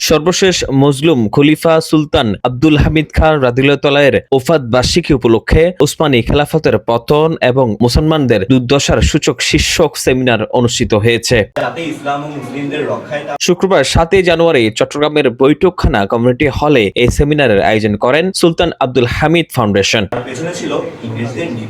সর্বশেষ মজলুম খলিফা সুলতান আব্দুল হামিদ খান রাদিল্লাহের ওফাত বার্ষিকী উপলক্ষে উসমানী খেলাফতের পতন এবং মুসলমানদের দুর্দশার সূচক শীর্ষক সেমিনার অনুষ্ঠিত হয়েছে শুক্রবার সাতই জানুয়ারি চট্টগ্রামের বৈঠকখানা কমিউনিটি হলে এই সেমিনারের আয়োজন করেন সুলতান আব্দুল হামিদ ফাউন্ডেশন।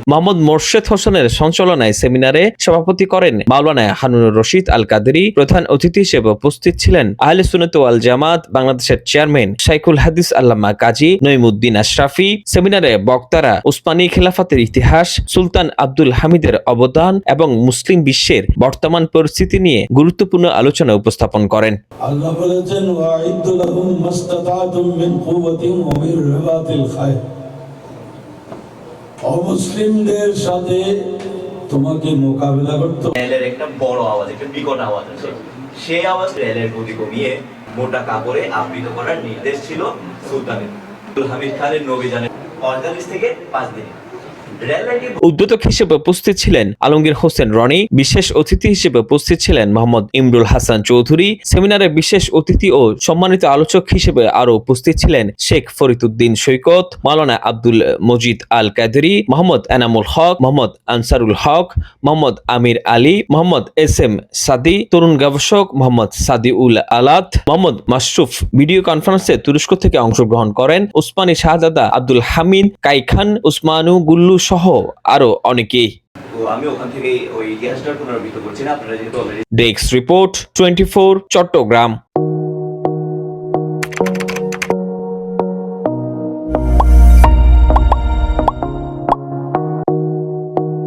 মোহাম্মদ মোর্শেদ হোসেনের সঞ্চালনায় সেমিনারে সভাপতি করেন মাওলানা হানুর রশিদ আল কাদেরি প্রধান অতিথি হিসেবে উপস্থিত ছিলেন আহলে সুনত আল জামাত বাংলাদেশের চেয়ারম্যান শাইকুল হাদিস আল্লামা কাজী নইমুদ্দিন আশরাফি, সেমিনারে বক্তারা উসমানী খেলাফতের ইতিহাস, সুলতান আব্দুল হামিদের অবদান এবং মুসলিম বিশ্বের বর্তমান পরিস্থিতি নিয়ে গুরুত্বপূর্ণ আলোচনা উপস্থাপন করেন। অমুসলিমদের সাথে তোমাকে মোকাবিলা করতে রেলের একটা বড় আওয়াজ, একটা বিকট আওয়াজ আছে। সেই আওয়াজ রেলের গতি কমিয়ে মোটা কাপড়ে আবৃত করার নির্দেশ ছিল সুলতানের। হামিদ খানের নবীজানের পঁয়তাল্লিশ থেকে পাঁচ দিনে উদ্বোধক হিসেবে উপস্থিত ছিলেন আলমগীর হোসেন রনি, বিশেষ অতিথি হিসেবে উপস্থিত ছিলেন মোহাম্মদ ইমরুল হাসান চৌধুরী। সেমিনারে বিশেষ অতিথি ও সম্মানিত আলোচক হিসেবে আরও উপস্থিত ছিলেন শেখ ফরিদুদ্দিন সৈকত, মাওলানা আব্দুল মজিদ আল কাদেরি মোহাম্মদ এনামুল হক, মোহাম্মদ আনসারুল হক, মোহাম্মদ আমির আলী, মোহাম্মদ এস এম সাদি, তরুণ গবেষক মোহাম্মদ সাদি উল আলাত মোহাম্মদ মাশরুফ ভিডিও কনফারেন্সে তুরস্ক থেকে অংশগ্রহণ করেন উসমানী শাহজাদা আব্দুল হামিদ, কাইখান উসমানু গুল্লু সহ আরও অনেকেই। Desk report twenty four Chattogram